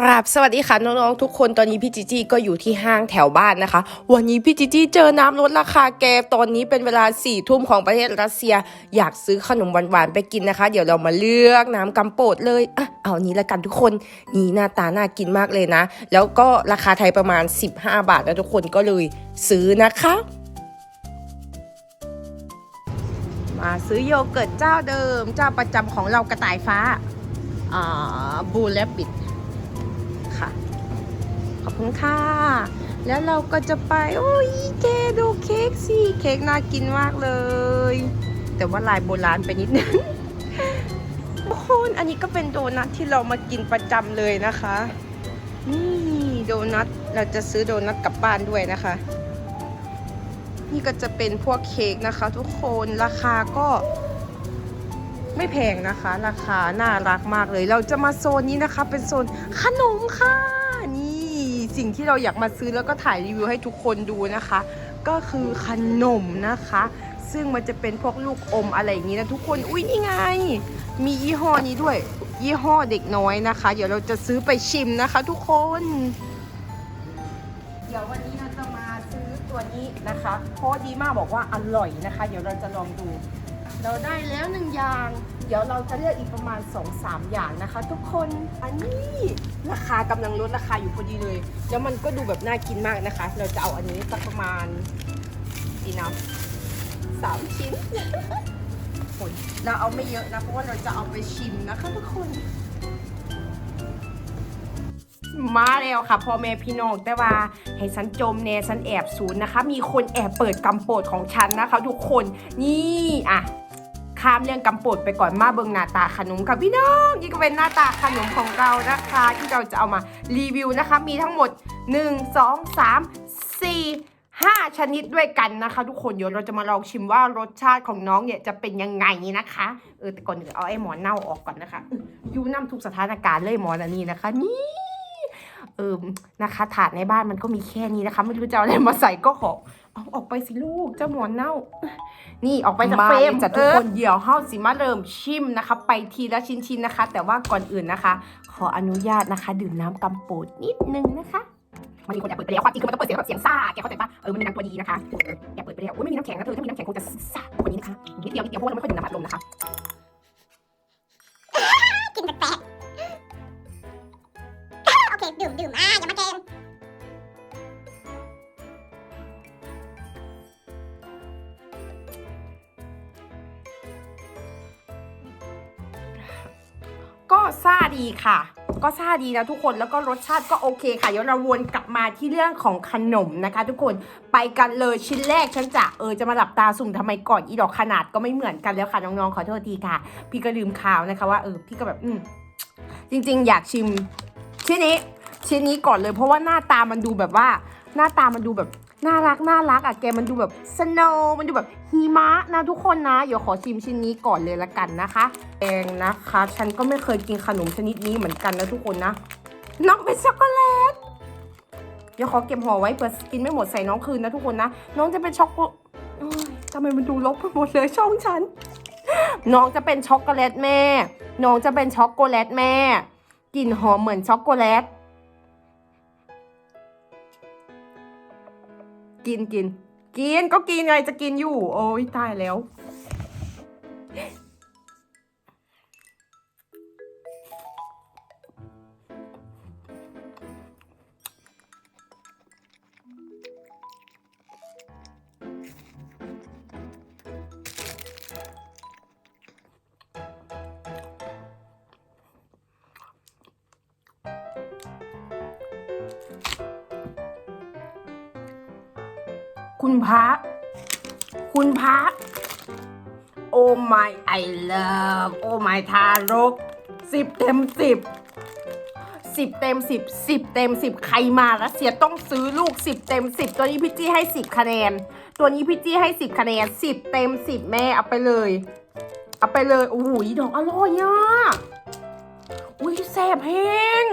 กราบสวัสดีค่ะน้องๆทุกคนตอนนี้พี่จิจี้ก็อยู่ที่ห้างแถวบ้านนะคะ วันนี้พี่จิจี้เจอน้ำลดราคาแกตอนนี้เป็นเวลาสี่ทุ่มของประเทศรัสเซีย อยากซื้อขนมหวานๆไปกินนะคะ เดี๋ยวเรามาเลือกน้ำกำโปดเลยอะเอานี้ละกันทุกคนนี่หน้าตาน่ากินมากเลยนะ แล้วก็ราคาไทยประมาณ 15 บาทนะทุกคนก็เลยซื้อนะคะ มาซื้อโยเกิร์ตเจ้าเดิม เจ้าประจำของเรากระต่ายฟ้าอ่าบูแลบบิด ขอบคุณค่ะ แล้วเราก็จะไป โอ้ยเจดูเค้กสิ เค้กน่ากินมากเลย แต่ว่าลายโบราณไปนิดนึงทุกคนอันนี้ก็เป็นโดนัทที่เรามากินประจำเลยนะคะ นี่โดนัท เราจะซื้อโดนัทกลับบ้านด้วยนะคะ นี่ก็จะเป็นพวกเค้กนะคะ ทุกคน ราคาก็ไม่แพงนะคะ ราคาน่ารักมากเลย เราจะมาโซนนี้นะคะ เป็นโซนขนมค่ะ สิ่งที่เราอยากมาซื้อแล้วก็ถ่ายรีวิวให้ทุกคนดูนะคะ ก็คือขนมนะคะ ซึ่งมันจะเป็นพวกลูกอมอะไรอย่างนี้นะทุกคนอุ้ยนี่ไง มียี่ห้อนี้ด้วย ยี่ห้อเด็กน้อยนะคะ เดี๋ยวเราจะซื้อไปชิมนะคะ ทุกคน เดี๋ยววันนี้เราจะมาซื้อตัวนี้นะคะเพราะดีมากบอกว่าอร่อยนะคะ เดี๋ยวเราจะลองดู เราได้แล้วหนึ่งอย่าง เดี๋ยวเราจะเลือกอีกประมาณ 2-3 อย่างนะคะ ทุกคนอันนี้ราคากำลังลดราคาอยู่พอดีเลย แล้วมันก็ดูแบบน่ากินมากนะคะ เราจะเอาอันนี้สักประมาณกี่นับสามชิ้นคนเราเอาไม่เยอะนะเพราะว่าเราจะเอาไปชิมนะคะทุกคน มาแล้วค่ะพ่อแม่พี่น้องแต่ว่าให้ฉันจมแน่ฉันแอบศูนย์นะคะ มีคนแอบเปิดกำโปดของฉันนะคะ ทุกคนนี่อะ ข้ามเรื่องกำโปดไปก่อนมาเบิงหน้าตาขนมค่ะพี่น้องนี่ก็เป็นหน้าตาขนมของเรานะคะ ที่เราจะเอามารีวิวนะคะ มีทั้งหมด 1 2 3 4 5 ชนิดด้วยกันนะคะ ทุกคนเดี๋ยวเราจะมาลองชิมว่ารสชาติของน้องเนี่ยจะเป็นยังไงนะคะเออแต่ก่อนอื่นเอาไอ้หมอนเน่าออกก่อนนะคะอยูน้ำทุกสถานการณ์เลยหมอนอันนี้นะคะ นี่เอิมนะคะ ถาดในบ้านมันก็มีแค่นี้นะคะ ไม่รู้จะเอาอะไรมาใส่ก็ขอ เอาออกไปสิลูกเจ้าหมอนเน่า นี่ออกไปจากเฟรมจัดทุกคนเดี๋ยวเฮาสิมาเริ่มชิมนะคะ ไปทีละชิ้นๆนะคะ แต่ว่าก่อนอื่นนะคะ ขออนุญาตนะคะ ดื่มน้ำกำโปดนิดนึงนะคะมันมีคนอยากเปิดไปแล้วความจริงคือมันต้องเปิดเสียงแบบเสียงซ่า แกเข้าใจปะเออ มันเป็นนางตัวดีนะคะอยากเปิดไปแล้วอุ้ยไม่มีน้ำแข็งนะเธอ ถ้ามีน้ำแข็งคงจะซ่ากว่านี้นะคะนิดเดียวนิดเดียวเพราะว่าเราไม่ค่อยดื่มน้ำอัดลมนะคะ กินแปลกๆโอเค ดื่มดื่มอะอย่ามาเก ซ่าดีค่ะ ก็ซ่าดีนะทุกคนแล้วก็รสชาติก็โอเคค่ะเดี๋ยวเราวนกลับมาที่เรื่องของขนมนะคะ ทุกคนไปกันเลยชิ้นแรกฉันจะเออจะมาหลับตาสุ่มทำไมก่อนอีดอกขนาดก็ไม่เหมือนกันแล้วค่ะน้องๆขอโทษทีค่ะ พี่ก็ลืมข่าวนะคะว่าเออพี่ก็แบบอืมจริง ๆ อยากชิมชิ้นนี้ชิ้นนี้ก่อนเลยเพราะว่าหน้าตามันดูแบบว่าหน้าตามันดูแบบ น่ารักน่ารักอะแกมันดูแบบสโนว์มันดูแบบหิมะนะทุกคนนะเดี๋ยวขอชิมชิ้นนี้ก่อนเลยละกันนะคะเองนะคะ ฉันก็ไม่เคยกินขนมชนิดนี้เหมือนกันนะทุกคนนะน้องเป็นช็อกโกแลตเดี๋ยวขอเก็บห่อไว้เผื่อกินไม่หมดใส่น้องคืนนะทุกคนนะน้องจะเป็นช็อกโกทำไมมันดูลบไปหมดเลยช่องฉัน น้องจะเป็นช็อกโกแลตแม่ น้องจะเป็นช็อกโกแลตแม่กลิ่นหอมเหมือนช็อกโกแลต กินกิน กินก็กินไงจะกินอยู่ โอ้ยตายแล้ว คุณพระ คุณพระ โอ้ my I love โอ้ my ทารกสิบเต็มสิบสิบเต็มสิบสิบเต็มสิบใครมารัสเซียต้องซื้อลูกสิบเต็มสิบตัวนี้พี่จี้ให้สิบคะแนน ตัวนี้พี่จี้ให้สิบคะแนนสิบเต็มสิบแม่เอาไปเลย เอาไปเลยโอ้โหดอกอร่อยอะอุ้ยแซ่บแห้ง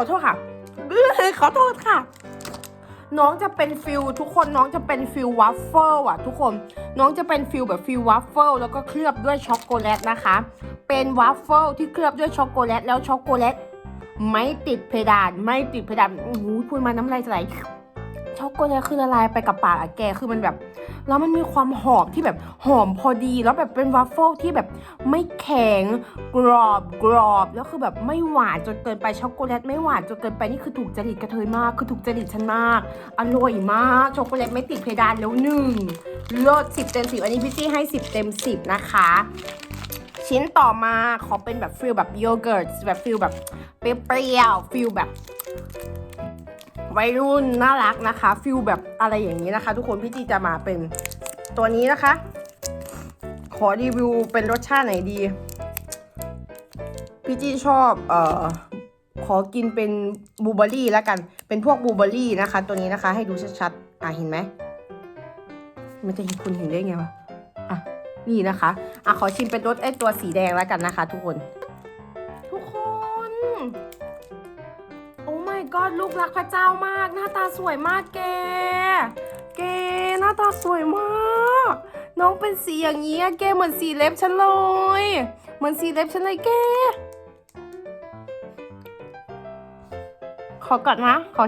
อืมอุ้ยขอโทษค่ะเอ้ยขอโทษค่ะ น้องจะเป็นฟิลทุกคนน้องจะเป็นฟิลวัฟเฟิลอะทุกคนน้องจะเป็นฟิลแบบฟิลวัฟเฟิลแล้วก็เคลือบด้วยช็อกโกแลตนะคะ เป็นวัฟเฟิลที่เคลือบด้วยช็อกโกแลตแล้วช็อกโกแลตไม่ติดเพดานไม่ติดเพดานโอ้โหพูดมาน้ำลายไหล ช็อกโกแลตคือละลายไปกับปากอะแกคือมันแบบ แล้วมันมีความหอมที่แบบหอมพอดีแล้วแบบเป็นวัฟเฟิลที่แบบไม่แข็งกรอบกรอบแล้วคือแบบไม่หวานจนเกินไปช็อกโกแลตไม่หวานจนเกินไปนี่คือถูกจริตกระเทยมากคือถูกจริตฉันมากอร่อยมากช็อกโกแลตไม่ติดเพดานแล้วหนึ่งลิศสิบเต็มสิบอันนี้พี่จี้ให้สิบเต็มสิบนะคะ ชิ้นต่อมาขอเป็นแบบฟิลแบบโยเกิร์ตแบบฟิลแบบเปรี้ยวฟิลแบบ วัยรุ่นน่ารักนะคะฟิลแบบอะไรอย่างนี้นะคะ ทุกคนพี่จีจะมาเป็นตัวนี้นะคะ ขอรีวิวเป็นรสชาติไหนดี พี่จีชอบเอ่อขอกินเป็นบลูเบอร์รี่แล้วกัน เป็นพวกบลูเบอร์รี่นะคะ ตัวนี้นะคะ ให้ดูชัดๆอะเห็นไหมมันจะเห็นคุณเห็นได้ไงวะอะนี่นะคะอะขอชิมเป็นรสไอตัวสีแดงแล้วกันนะคะ ทุกคน ทุกคน my god ลูกรักพระเจ้ามาก หน้าตาสวยมากแก แกหน้าตาสวยมาก น้องเป็นสีอย่างนี้แกเหมือนสีเล็บฉันเลย เหมือนสีเล็บฉันเลยแก ขอก่อนนะขอ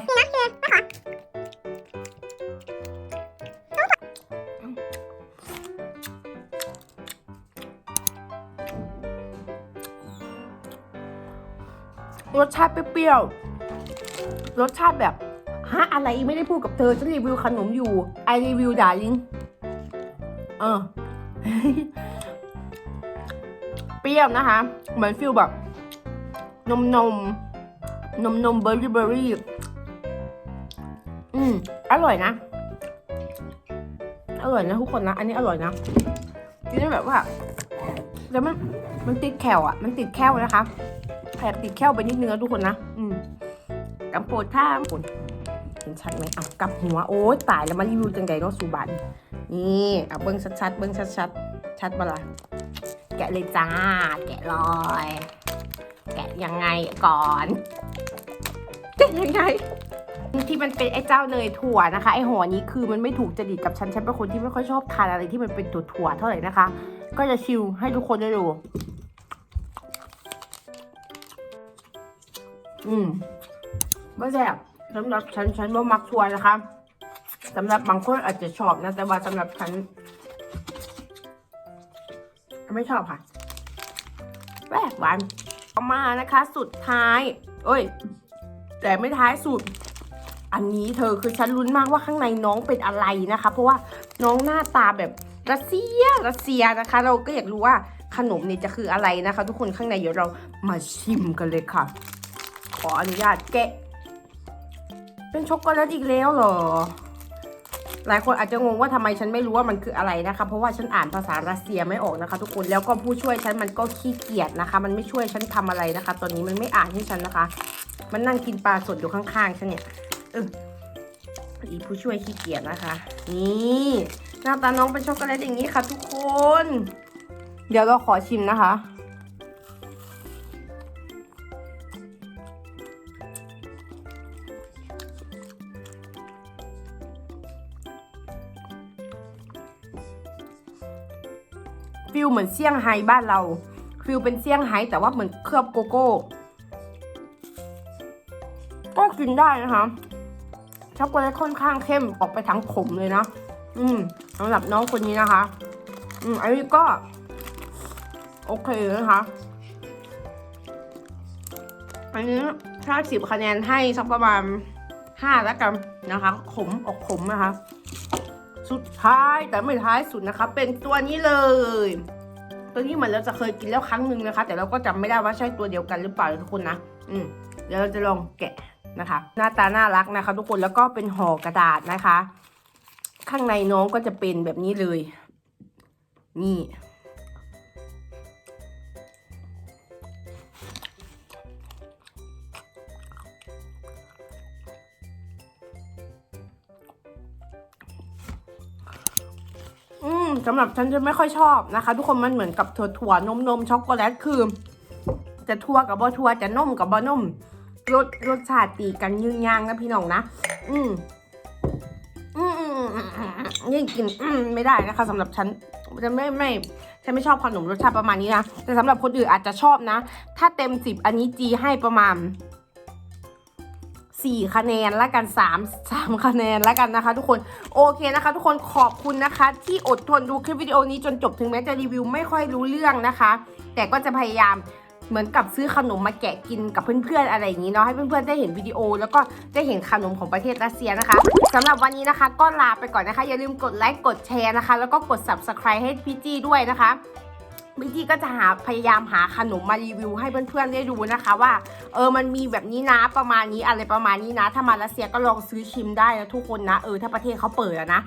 รสชาติเปรี้ยว รสชาติแบบฮะอะไรไม่ได้พูดกับเธอฉันรีวิวขนมอยู่ไอรีวิวดาริงเออเปรี้ยวนะคะ เหมือนฟิลแบบ นมนมนมนมเบอร์รี่เบอร์รี่อืมอร่อยนะ อร่อยนะทุกคนนะ อันนี้อร่อยนะกินได้แบบว่าแล้วมันมันติดแคลอะ มันติดแคลนะคะแอบติดแค่วไปนิดนึงนะทุกคนนะ อืม กำโปรดท่าคนเห็นชัดไหมอะกลับหัว โอ้ยตายแล้วมารีวิวจังไงเนาะสุบันนี่อะเบิ้งชัดๆเบิ้งชัดๆชัดปะล่ะแกะเลยจ้า แกะลอย แกะยังไงก่อนแกะยังไงที่มันเป็นไอ้เจ้าเนยถั่วนะคะไอ้หัวนี้คือมันไม่ถูกจริตกับฉันฉันเป็นคนที่ไม่ค่อยชอบทานอะไรที่มันเป็นถั่วเท่าไหร่นะคะ ก็จะชิลให้ทุกคนได้ดูอืม ไม่แซ่บสำหรับฉันฉันว่ามักทัวนะคะสำหรับบางคนอาจจะชอบนะ แต่ว่าสำหรับฉัน ไม่ชอบค่ะแปลกหวานต่อมานะคะ สุดท้ายเอ้ย แต่ไม่ท้ายสุด อันนี้เธอคือฉันลุ้นมากว่าข้างในน้องเป็นอะไรนะคะ เพราะว่าน้องหน้าตาแบบรัสเซียรัสเซียนะคะ เราก็อยากรู้ว่าขนมนี่จะคืออะไรนะคะ ทุกคนข้างในเดี๋ยวเรามาชิมกันเลยค่ะ ขออนุญาตแกะ เป็นช็อกโกแลตอีกแล้วเหรอ หลายคนอาจจะงงว่าทำไมฉันไม่รู้ว่ามันคืออะไรนะคะ เพราะว่าฉันอ่านภาษารัสเซียไม่ออกนะคะ ทุกคน แล้วก็ผู้ช่วยฉันมันก็ขี้เกียจนะคะ มันไม่ช่วยฉันทำอะไรนะคะ ตอนนี้มันไม่อ่านให้ฉันนะคะ มันนั่งกินปลาสดอยู่ข้างๆฉันเนี่ยเอออีผู้ช่วยขี้เกียจนะคะ นี่หน้าตาน้องเป็นช็อกโกแลตอย่างนี้ค่ะ ทุกคน เดี๋ยวเราขอชิมนะคะ ฟิลเหมือนเซี่ยงไฮ้บ้านเรา ฟิลเป็นเซี่ยงไฮ้แต่ว่าเหมือนเคลือบโกโก้ ก็กินได้นะคะช็อกโกแลตค่อนข้างเข้มออกไปทางขมเลยนะ อืมสำหรับน้องคนนี้นะคะ อืมอันนี้ก็ โอเคนะคะ อันนี้ถ้าสิบคะแนนให้สักประมาณห้าแล้วกันนะคะ ขมออกขมนะคะ สุดท้ายแต่ไม่ท้ายสุดนะคะเป็นตัวนี้เลย ตัวนี้เหมือนเราจะเคยกินแล้วครั้งหนึ่งนะคะ แต่เราก็จำไม่ได้ว่าใช่ตัวเดียวกันหรือเปล่าทุกคนนะอืมเดี๋ยวเราจะลองแกะนะคะ หน้าตาน่ารักนะคะ ทุกคนแล้วก็เป็นห่อกระดาษนะคะ ข้างในน้องก็จะเป็นแบบนี้เลย นี่ สำหรับฉันจะไม่ค่อยชอบนะคะ ทุกคนมันเหมือนกับถั่วถั่วนมนมช็อกโกแลตคือ จะทั่วกับบอทั่วจะนมกับบอนมรสรสชาติตีกันยืนยางนะพี่น้องนะ อืมนี่งกินอืมไม่ได้นะคะสำหรับฉันจะไม่ไม่ฉันไม่ชอบขนมรสชาติประมาณนี้นะแต่สำหรับคนอื่นอาจจะชอบนะ ถ้าเต็มสิบอันนี้จีให้ประมาณ สี่คะแนนละกันสามสามคะแนนละกันนะคะ ทุกคนโอเคนะคะ ทุกคนขอบคุณนะคะ ที่อดทนดูคลิปวิดีโอนี้จนจบถึงแม้จะรีวิวไม่ค่อยรู้เรื่องนะคะ แต่ก็จะพยายามเหมือนกับซื้อขนมมาแกะกินกับเพื่อนๆอะไรอย่างนี้เนาะให้เพื่อนๆได้เห็นวิดีโอ แล้วก็ได้เห็นขนมของประเทศรัสเซียนะคะสำหรับวันนี้นะคะก็ลาไปก่อนนะคะ อย่าลืมกดไลค์กดแชร์นะคะ แล้วก็กด subscribe ให้พี่จี้ด้วยนะคะ พี่จี้ก็จะหาพยายามหาขนมมารีวิวให้เพื่อนๆได้ดูนะคะว่า เออมันมีแบบนี้นะประมาณนี้อะไรประมาณนี้นะ ถ้ามารัสเซียก็ลองซื้อชิมได้นะทุกคนนะเออถ้าประเทศเขาเปิดนะ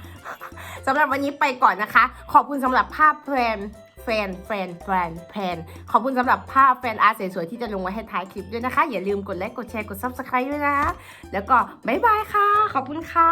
สำหรับวันนี้ไปก่อนนะคะ ขอบคุณสำหรับภาพแฟนแฟนแฟนแฟนแฟนขอบคุณสำหรับภาพแฟนอาร์ตสวยๆที่จะลงไว้ให้ท้ายคลิปด้วยนะคะ อย่าลืมกดไลค์กดแชร์กด subscribe ด้วยนะ แล้วก็บ๊ายบายค่ะ ขอบคุณค่ะ